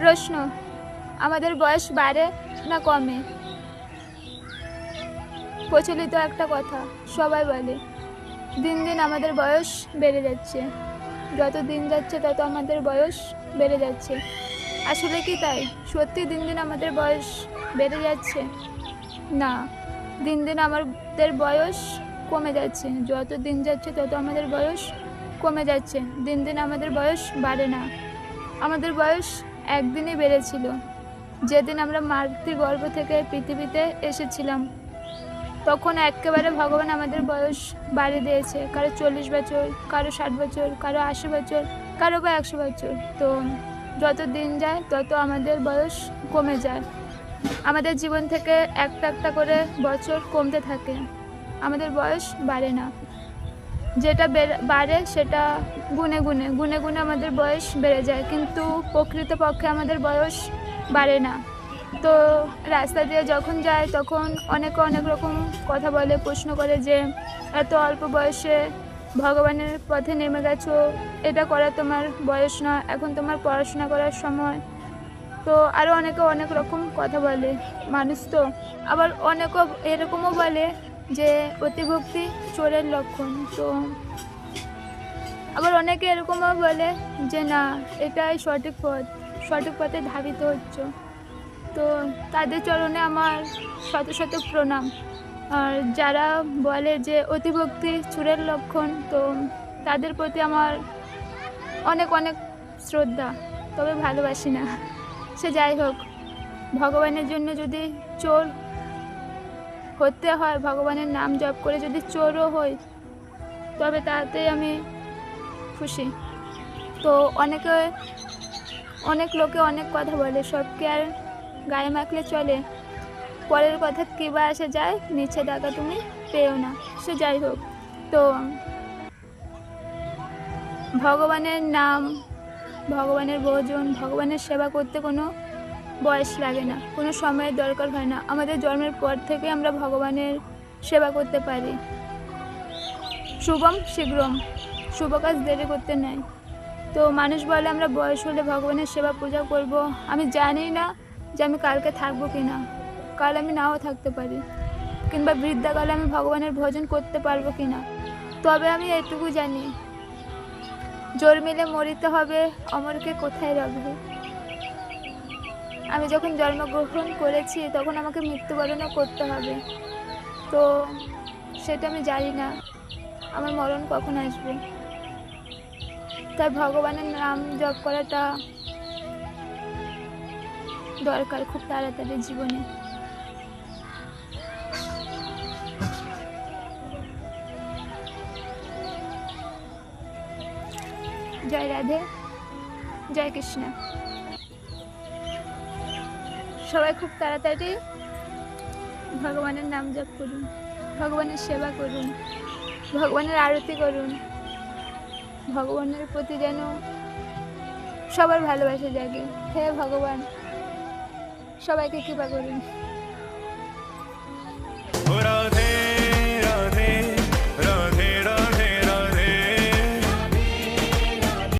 প্রশ্ন, আমাদের বয়স বাড়ে না কমে? প্রচলিত একটা কথা, সবাই বলে, দিন দিন আমাদের বয়স বেড়ে যাচ্ছে। যত দিন যাচ্ছে, তত আমাদের বয়স বেড়ে যাচ্ছে। আসলে কি তাই? সত্যি দিন দিন আমাদের বয়স বেড়ে যাচ্ছে? না, দিন দিন আমাদের বয়স কমে যাচ্ছে। যত দিন যাচ্ছে, তত আমাদের বয়স কমে যাচ্ছে। দিন দিন আমাদের বয়স বাড়ে না। আমাদের বয়স একদিনই বেড়েছিল। যেদিন আমরা মাতৃ গর্ভ থেকে পৃথিবীতে এসেছিলাম, তখন একেবারে ভগবান আমাদের বয়স বাড়িয়ে দিয়েছে। কারও চল্লিশ বছর, কারও ষাট বছর, কারও আশি বছর, কারও বা একশো বছর। তো যত দিন যায়, তত আমাদের বয়স কমে যায়। আমাদের জীবন থেকে একটা একটা করে বছর কমতে থাকে। আমাদের বয়স বাড়ে না। যেটা বেড়ে- সেটা গুনে গুনে গুনে গুনে আমাদের বয়স বেড়ে যায়। কিন্তু প্রকৃতপক্ষে আমাদের বয়স বাড়ে না। তো রাস্তা দিয়ে যখন যায় তখন অনেকে অনেক রকম কথা বলে, প্রশ্ন করে যে, এত অল্প বয়সে ভগবানের পথে নেমে গেছো? এটা করা তোমার বয়স না, এখন তোমার পড়াশোনা করার সময়। তো আরও অনেকে অনেক রকম কথা বলে, মানুষ তো। আবার অনেকে এরকমও বলে যে অতিভক্তি চোরের লক্ষণ। তো আবার অনেকে এরকমও বলে যে, না, এটাই সঠিক পথ। সঠিক পথে ধাবিত হচ্ছে। তো তাদের চরণে আমার শত শত প্রণাম। আর যারা বলে যে অতিভক্তি চোরের লক্ষণ, তো তাদের প্রতি আমার অনেক অনেক শ্রদ্ধা। তবে ভালোবাসি না। সে যাই হোক, ভগবানের জন্য যদি চোর হতে হয়, ভগবানের নাম জপ করে যদি চোরও হই, তবে তাতে আমি খুশি। তো অনেকে, অনেক লোকে অনেক কথা বলে, সবকে আর গায়ে মাখলে চলে। পরের কথা কী বা আসে যায়, নিচে টাকা তুমি পেও না, সে যাই হোক। তো ভগবানের নাম, ভগবানের ভোজন, ভগবানের সেবা করতে কোনো বয়স লাগে না, কোনো সময়ের দরকার হয় না। আমাদের জন্মের পর থেকে আমরা ভগবানের সেবা করতে পারি। শুভম শীঘ্রম। শুভ কাজ দেরি করতে নেই। তো মানুষ বলে আমরা বয়স হলে ভগবানের সেবা পূজা করব। আমি জানি না যে আমি কালকে থাকব কি না কাল আমি নাও থাকতে পারি। কিংবা বৃদ্ধাকালে আমি ভগবানের ভজন করতে পারব কি না তবে আমি এটুকু জানি, জোর মিলে মরিতে হবে, অমরকে কোথায় রাখবে? আমি যখন জন্মগ্রহণ করেছি, তখন আমাকে মৃত্যুবরণও করতে হবে। তো সেটা আমি জানি না, আমার মরণ কখন আসবে। তাই ভগবানের নাম জপ করাটা দরকার খুব তাড়াতাড়ি জীবনে। জয় রাধে, জয় কৃষ্ণ। সবাই খুব তাড়াতাড়ি ভগবানের নাম জপ করুন, ভগবানের সেবা করুন, ভগবানের আরতি করুন। ভগবানের প্রতি যেন সবার ভালোবাসা জাগে। হে ভগবান, সবাইকে কৃপা করুন।